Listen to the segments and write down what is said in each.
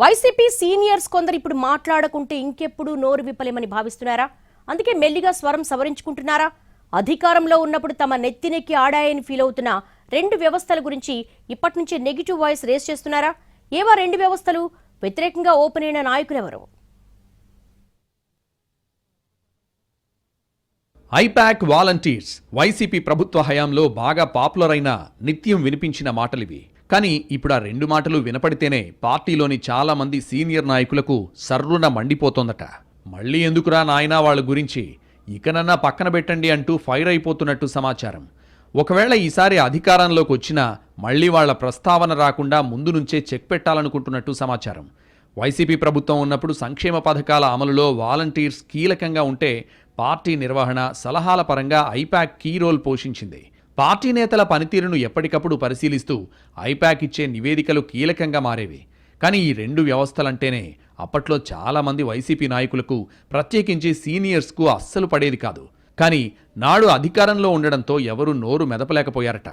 YCP seniors కొందరు ఇప్పుడు మాట్లాడకుంటే ఇంకెప్పుడు నోరు విప్పలేమని భావిస్తున్నారా? అందుకే మెల్లిగా స్వరం సవరించుకుంటున్నారా? అధికారంలో ఉన్నప్పుడు తమ నెత్తినెక్కి ఆడాయని ఫీల్ అవుతున్న రెండు వ్యవస్థల గురించి ఇప్పటి నుంచి నెగిటివ్ వాయిస్ రేస్ చేస్తున్నారా? ఏవా రెండు వ్యవస్థలు? వ్యతిరేకంగా ఓపెన్ అయిన నాయకులెవరు? ఐపాక్ వాలంటీర్స్ వైసీపీ ప్రభుత్వ హయాంలో బాగా పాపులర్ అయిన నిత్యం వినిపించిన మాటలివి. కానీ ఇప్పుడు ఆ రెండు మాటలు వినపడితేనే పార్టీలోని చాలామంది సీనియర్ నాయకులకు సర్రున మండిపోతోందట. మళ్ళీ ఎందుకురా నాయనా వాళ్ళ గురించి? ఇకనన్నా పక్కన పెట్టండి అంటూ ఫైర్ అయిపోతున్నట్టు సమాచారం. ఒకవేళ ఈసారి అధికారంలోకి వచ్చినా మళ్ళీ వాళ్ళ ప్రస్తావన రాకుండా ముందు నుంచే చెక్ పెట్టాలనుకుంటున్నట్టు సమాచారం. వైసీపీ ప్రభుత్వం ఉన్నప్పుడు సంక్షేమ పథకాల అమలులో వాలంటీర్స్ కీలకంగా ఉంటే పార్టీ నిర్వహణ సలహాల పరంగా ఐపాక్ కీ రోల్ పోషించింది. పార్టీ నేతల పనితీరును ఎప్పటికప్పుడు పరిశీలిస్తూ ఐపాక్ ఇచ్చే నివేదికలు కీలకంగా మారేవి. కానీ ఈ రెండు వ్యవస్థలంటేనే అప్పట్లో చాలామంది వైసీపీ నాయకులకు ప్రత్యేకించి సీనియర్స్కు అస్సలు పడేది కాదు. కానీ నాడు అధికారంలో ఉండడంతో ఎవరూ నోరు మెదపలేకపోయారట.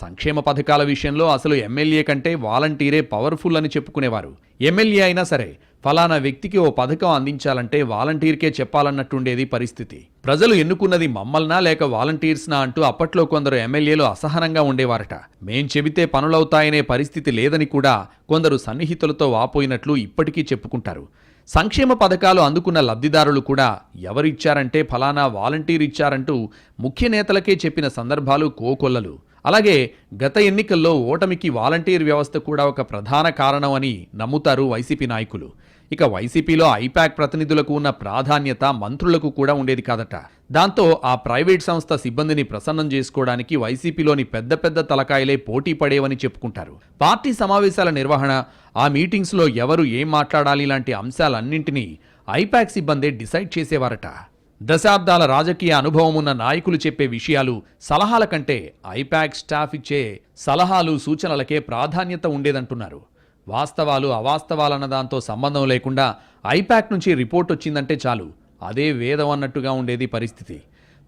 సంక్షేమ పథకాల విషయంలో అసలు ఎమ్మెల్యే కంటే వాలంటీరే పవర్ఫుల్ అని చెప్పుకునేవారు. ఎమ్మెల్యే అయినా సరే ఫలానా వ్యక్తికి ఓ పథకం అందించాలంటే వాలంటీర్కే చెప్పాలన్నట్టుండేది పరిస్థితి. ప్రజలు ఎన్నుకున్నది మమ్మల్నా లేక వాలంటీర్స్నా అంటూ అప్పట్లో కొందరు ఎమ్మెల్యేలు అసహనంగా ఉండేవారట. మేం చెబితే పనులవుతాయనే పరిస్థితి లేదని కూడా కొందరు సన్నిహితులతో వాపోయినట్లు ఇప్పటికీ చెప్పుకుంటారు. సంక్షేమ పథకాలు అందుకున్న లబ్ధిదారులు కూడా ఎవరిచ్చారంటే ఫలానా వాలంటీర్ ఇచ్చారంటూ ముఖ్య నేతలకే చెప్పిన సందర్భాలు కోకొల్లలు. అలాగే గత ఎన్నికల్లో ఓటమికి వాలంటీర్ వ్యవస్థ కూడా ఒక ప్రధాన కారణం అని నమ్ముతారు వైసీపీ నాయకులు. ఇక వైసీపీలో ఐపాక్ ప్రతినిధులకు ఉన్న ప్రాధాన్యత మంత్రులకు కూడా ఉండేది కాదట. దాంతో ఆ ప్రైవేట్ సంస్థ సిబ్బందిని ప్రసన్నం చేసుకోవడానికి వైసీపీలోని పెద్ద పెద్ద తలకాయలే పోటీ పడేవని చెప్పుకుంటారు. పార్టీ సమావేశాల నిర్వహణ ఆ మీటింగ్స్లో ఎవరు ఏం మాట్లాడాలి లాంటి అంశాలన్నింటినీ ఐపాక్ సిబ్బందే డిసైడ్ చేసేవారట. దశాబ్దాల రాజకీయ అనుభవం ఉన్న నాయకులు చెప్పే విషయాలు సలహాల కంటే ఐపాక్ స్టాఫ్ ఇచ్చే సలహాలు సూచనలకే ప్రాధాన్యత ఉండేదంటున్నారు. వాస్తవాలు అవాస్తవాలన్న దాంతో సంబంధం లేకుండా ఐపాక్ నుంచి రిపోర్ట్ వచ్చిందంటే చాలు. అదే వేదం అన్నట్టుగా ఉండేది పరిస్థితి.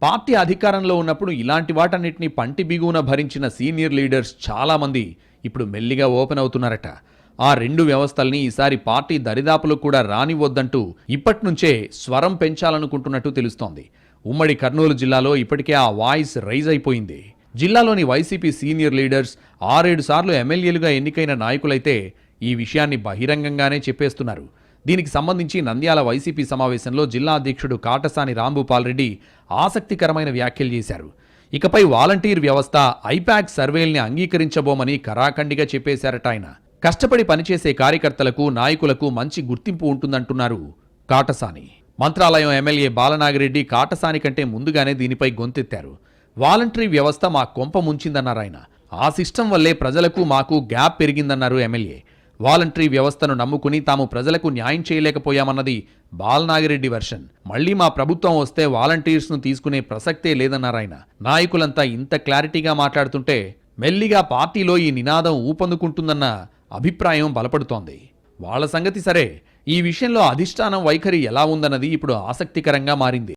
పార్టీ అధికారంలో ఉన్నప్పుడు ఇలాంటి వాటన్నిటిని పంటి బిగువున భరించిన సీనియర్ లీడర్స్ చాలామంది ఇప్పుడు మెల్లిగా ఓపెన్ అవుతున్నారట. ఆ రెండు వ్యవస్థల్ని ఈసారి పార్టీ దరిదాపులు కూడా రానివ్వొద్దంటూ ఇప్పట్నుంచే స్వరం పెంచాలనుకుంటున్నట్టు తెలుస్తోంది. ఉమ్మడి కర్నూలు జిల్లాలో ఇప్పటికే ఆ వాయిస్ రైజ్ అయిపోయింది. జిల్లాలోని వైసీపీ సీనియర్ లీడర్స్ ఆరేడు సార్లు ఎమ్మెల్యేలుగా ఎన్నికైన నాయకులైతే ఈ విషయాన్ని బహిరంగంగానే చెప్పేస్తున్నారు. దీనికి సంబంధించి నంద్యాల వైసీపీ సమావేశంలో జిల్లా అధ్యక్షుడు కాటసాని రాంభూపాల్ రెడ్డి ఆసక్తికరమైన వ్యాఖ్యలు చేశారు. ఇకపై వాలంటీర్ వ్యవస్థ ఐపాక్ సర్వేల్ని అంగీకరించబోమని కరాఖండిగా చెప్పేశారట ఆయన. కష్టపడి పనిచేసే కార్యకర్తలకు నాయకులకు మంచి గుర్తింపు ఉంటుందంటున్నారు కాటసాని. మంత్రాలయం ఎమ్మెల్యే బాలనాగిరెడ్డి కాటసాని కంటే ముందుగానే దీనిపై గొంతెత్తారు. వాలంటరీ వ్యవస్థ మా కొంప ముంచిందన్నారు ఆయన. ఆ సిస్టమ్ వల్లే ప్రజలకు మాకు గ్యాప్ పెరిగిందన్నారు ఎమ్మెల్యే. వాలంటరీ వ్యవస్థను నమ్ముకుని తాము ప్రజలకు న్యాయం చేయలేకపోయామన్నది బాలనాగిరెడ్డి వెర్షన్. మళ్ళీ మా ప్రభుత్వం వస్తే వాలంటీర్స్ను తీసుకునే ప్రసక్తే లేదన్నారు ఆయన. నాయకులంతా ఇంత క్లారిటీగా మాట్లాడుతుంటే మెల్లిగా పార్టీలో ఈ నినాదం ఊపందుకుంటుందన్న అభిప్రాయం బలపడుతోంది. వాళ్ళ సంగతి సరే. ఈ విషయంలో అధిష్టానం వైఖరి ఎలా ఉందన్నది ఇప్పుడు ఆసక్తికరంగా మారింది.